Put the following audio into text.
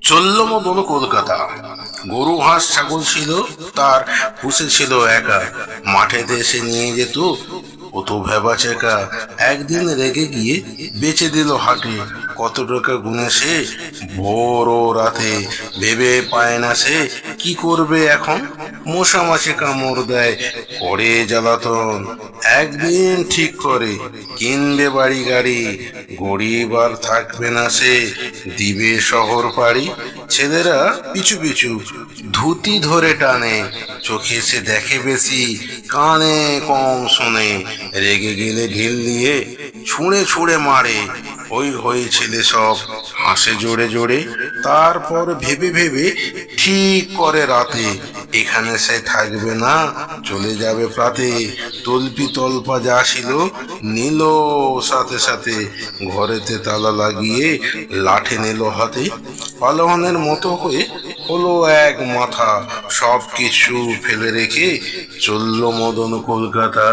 চলল মদন কলকাতা। গরু হাঁস, ছাগল ছিল, তার পুষে ছিল একা। মাঠেতে এসে নিয়ে যেত, ও তো ভেবা চেকা। একদিন রেগে গিয়ে বেচে দিল হাটে। কত টাকা গুনে সে ভোর রাতে ভেবে পায় না সে। কি করবে এখন? মশা মাছে কামড় দেয় করে জ্বালাতন। একদিন ঠিক করে কিনবে বাড়ি গাড়ি, গরিব আর থাকবে না সে, দিবে শহর পাড়ি ছেলেরা পিছু পিছু ধুতি ধরে টানে, চোখে সে দেখে বেশি, কানে কম শোনে। রেগে গেলে ঢিল দিয়ে ছুঁড়ে ছুঁড়ে মারে। ওই হয়ে ছেলে সব হাসে জোরে জোরে। তারপর ভেবে ভেবে ঠিক করে রাতে, এখানে সে থাকবে না, চলে যাবে প্রাতে। তল্পি তল্পা যা ছিল নিল, সাথে সাথে ঘরেতে তালা লাগিয়ে লাঠে নিল হাতে। পালোয়ানের মতো হয়ে হলো এক মাথা সব কিছু ফেলে রেখে চলল মদন কলকাতা।